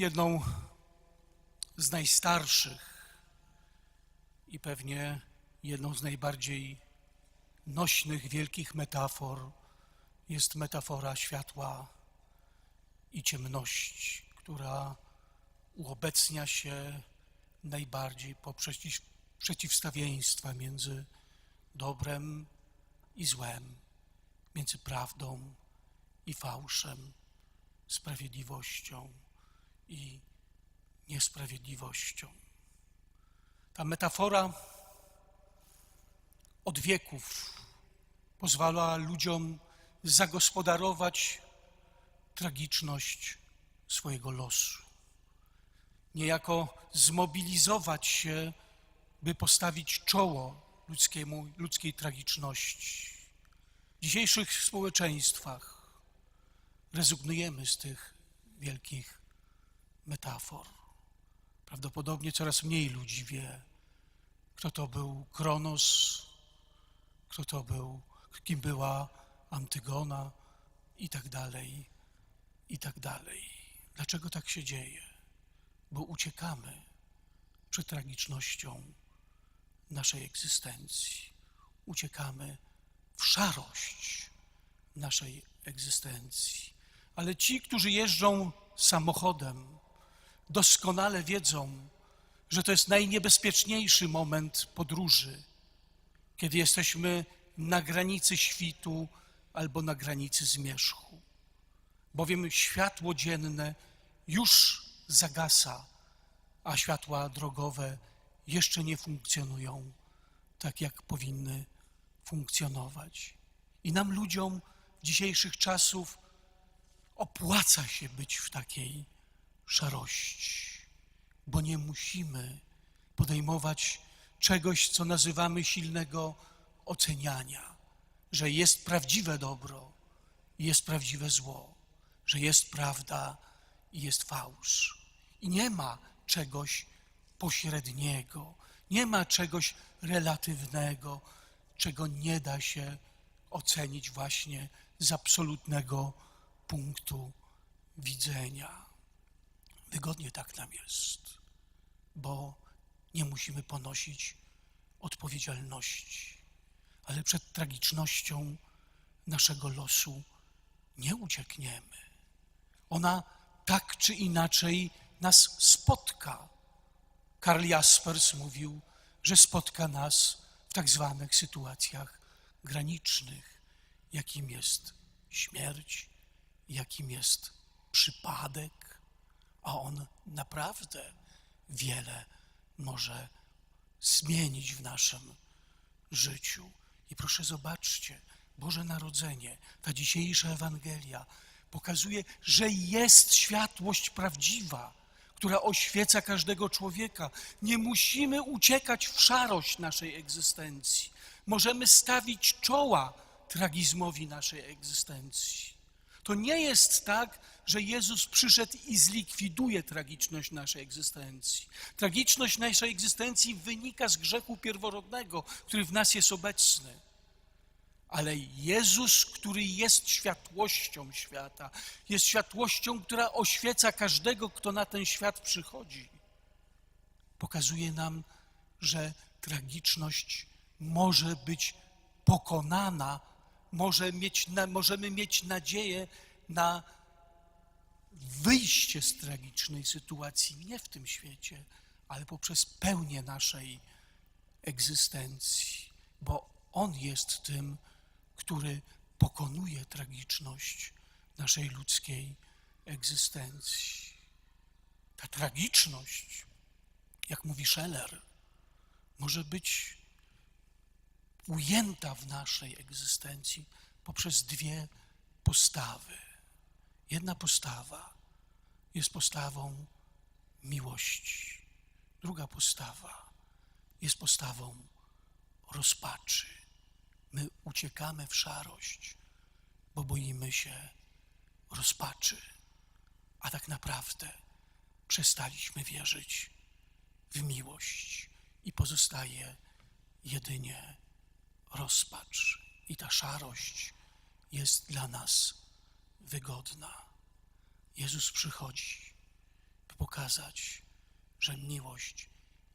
Jedną z najstarszych i pewnie jedną z najbardziej nośnych, wielkich metafor jest metafora światła i ciemności, która uobecnia się najbardziej poprzez przeciwstawieństwa między dobrem i złem, między prawdą i fałszem, sprawiedliwością i niesprawiedliwością. Ta metafora od wieków pozwala ludziom zagospodarować tragiczność swojego losu. Niejako zmobilizować się, by postawić czoło ludzkiemu, ludzkiej tragiczności. W dzisiejszych społeczeństwach rezygnujemy z tych wielkich metafor. Prawdopodobnie coraz mniej ludzi wie, kto to był Kronos, kto to był, kim była Antygona i tak dalej, i tak dalej. Dlaczego tak się dzieje? Bo uciekamy przed tragicznością naszej egzystencji. Uciekamy w szarość naszej egzystencji. Ale ci, którzy jeżdżą samochodem, doskonale wiedzą, że to jest najniebezpieczniejszy moment podróży, kiedy jesteśmy na granicy świtu albo na granicy zmierzchu. Bowiem światło dzienne już zagasa, a światła drogowe jeszcze nie funkcjonują tak, jak powinny funkcjonować. I nam, ludziom dzisiejszych czasów, opłaca się być w takiej szarości, bo nie musimy podejmować czegoś, co nazywamy silnego oceniania, że jest prawdziwe dobro i jest prawdziwe zło, że jest prawda i jest fałsz. I nie ma czegoś pośredniego, nie ma czegoś relatywnego, czego nie da się ocenić właśnie z absolutnego punktu widzenia. Wygodnie tak nam jest, bo nie musimy ponosić odpowiedzialności, ale przed tragicznością naszego losu nie uciekniemy. Ona tak czy inaczej nas spotka. Karl Jaspers mówił, że spotka nas w tak zwanych sytuacjach granicznych, jakim jest śmierć, jakim jest przypadek, a on naprawdę wiele może zmienić w naszym życiu. I proszę zobaczcie, Boże Narodzenie, ta dzisiejsza Ewangelia pokazuje, że jest światłość prawdziwa, która oświeca każdego człowieka. Nie musimy uciekać w szarość naszej egzystencji. Możemy stawić czoła tragizmowi naszej egzystencji. To nie jest tak, że Jezus przyszedł i zlikwiduje tragiczność naszej egzystencji. Tragiczność naszej egzystencji wynika z grzechu pierworodnego, który w nas jest obecny. Ale Jezus, który jest światłością świata, jest światłością, która oświeca każdego, kto na ten świat przychodzi, pokazuje nam, że tragiczność może być pokonana, może mieć, możemy mieć nadzieję na wyjście z tragicznej sytuacji nie w tym świecie, ale poprzez pełnię naszej egzystencji, bo On jest tym, który pokonuje tragiczność naszej ludzkiej egzystencji. Ta tragiczność, jak mówi Scheller, może być ujęta w naszej egzystencji poprzez dwie postawy. Jedna postawa jest postawą miłości, druga postawa jest postawą rozpaczy. My uciekamy w szarość, bo boimy się rozpaczy, a tak naprawdę przestaliśmy wierzyć w miłość i pozostaje jedynie rozpacz. I ta szarość jest dla nas wygodna. Jezus przychodzi, by pokazać, że miłość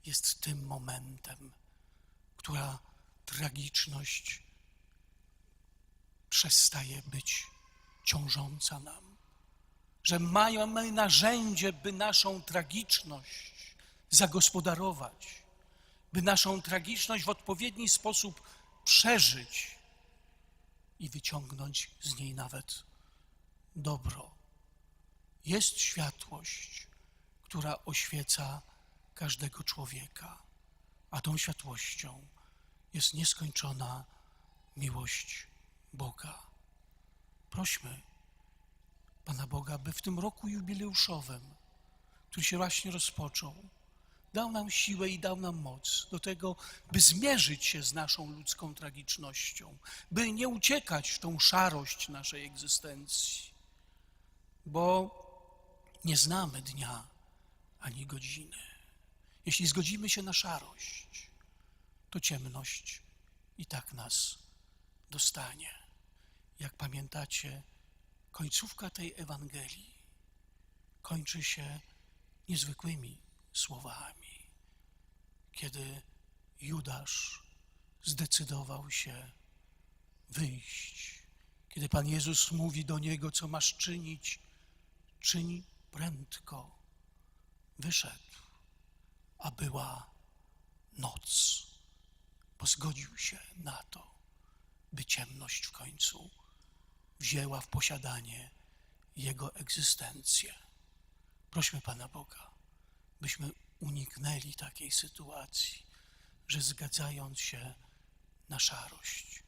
jest tym momentem, która tragiczność przestaje być ciążąca nam. Że mamy narzędzie, by naszą tragiczność zagospodarować, by naszą tragiczność w odpowiedni sposób przeżyć i wyciągnąć z niej nawet dobro. Jest światłość, która oświeca każdego człowieka, a tą światłością jest nieskończona miłość Boga. Prośmy Pana Boga, by w tym roku jubileuszowym, który się właśnie rozpoczął, dał nam siłę i dał nam moc do tego, by zmierzyć się z naszą ludzką tragicznością, by nie uciekać w tą szarość naszej egzystencji, bo nie znamy dnia ani godziny. Jeśli zgodzimy się na szarość, to ciemność i tak nas dostanie. Jak pamiętacie, końcówka tej Ewangelii kończy się niezwykłymi słowami, kiedy Judasz zdecydował się wyjść, kiedy Pan Jezus mówi do niego, co masz czynić, czyń prędko. Wyszedł, a była noc, bo zgodził się na to, by ciemność w końcu wzięła w posiadanie jego egzystencję. Prośmy Pana Boga, byśmy uniknęli takiej sytuacji, że zgadzając się na szarość,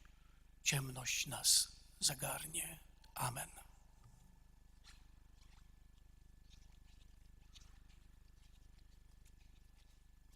ciemność nas zagarnie. Amen.